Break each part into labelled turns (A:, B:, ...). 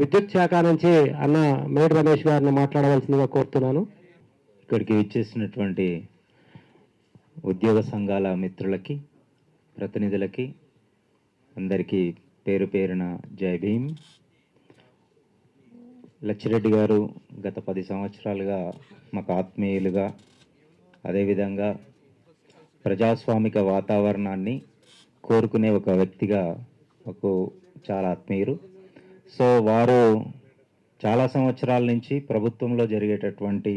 A: విద్యుత్ శాఖ నుంచి అన్న మేడి రమేష్ గారిని మాట్లాడవలసిందిగా కోరుతున్నాను.
B: ఇక్కడికి ఇచ్చేసినటువంటి ఉద్యోగ సంఘాల మిత్రులకి ప్రతినిధులకి అందరికీ పేరు పేరున జై భీమ్. లచ్చిరెడ్డి గారు గత పది సంవత్సరాలుగా మాకు ఆత్మీయులుగా అదేవిధంగా ప్రజాస్వామిక వాతావరణాన్ని కోరుకునే ఒక వ్యక్తిగా మాకు చాలా ఆత్మీయులు. సో వారు చాలా సంవత్సరాల నుంచి ప్రభుత్వంలో జరిగేటటువంటి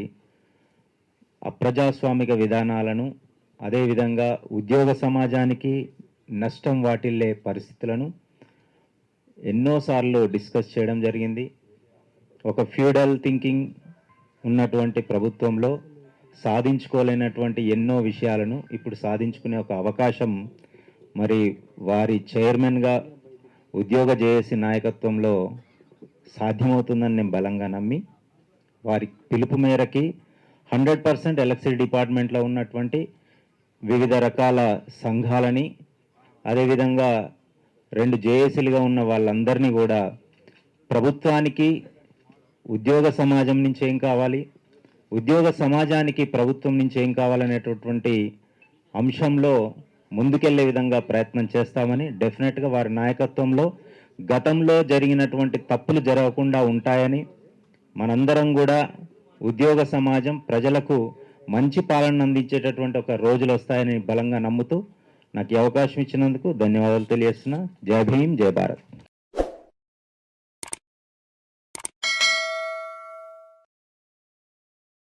B: అప్రజాస్వామిక విధానాలను అదేవిధంగా ఉద్యోగ సమాజానికి నష్టం వాటిల్లే పరిస్థితులను ఎన్నోసార్లు డిస్కస్ చేయడం జరిగింది. ఒక ఫ్యూడల్ థింకింగ్ ఉన్నటువంటి ప్రభుత్వంలో సాధించుకోలేనటువంటి ఎన్నో విషయాలను ఇప్పుడు సాధించుకునే ఒక అవకాశం మరి వారి చైర్మన్గా ఉద్యోగ జేఏసీ నాయకత్వంలో సాధ్యమవుతుందని నేను బలంగా నమ్మి వారి పిలుపు మేరకి హండ్రెడ్ పర్సెంట్ ఎలక్ట్రిసిటీ డిపార్ట్మెంట్లో ఉన్నటువంటి వివిధ రకాల సంఘాలని అదేవిధంగా రెండు జేఏసీలుగా ఉన్న వాళ్ళందరినీ కూడా ప్రభుత్వానికి ఉద్యోగ సమాజం నుంచి ఏం కావాలి ఉద్యోగ సమాజానికి ప్రభుత్వం నుంచి ఏం కావాలనేటటువంటి అంశంలో ముందుకెళ్ళే విధంగా ప్రయత్నం చేస్తామని డెఫినెట్గా వారి నాయకత్వంలో గతంలో జరిగినటువంటి తప్పులు జరగకుండా ఉంటాయని మనందరం కూడా ఉద్యోగ సమాజం ప్రజలకు మంచి పాలన అందించేటటువంటి ఒక రోజులు వస్తాయని బలంగా నమ్ముతూ నాకు ఈ అవకాశం ఇచ్చినందుకు ధన్యవాదాలు తెలియజేస్తున్నా. జై భీమ్ జై భారత్.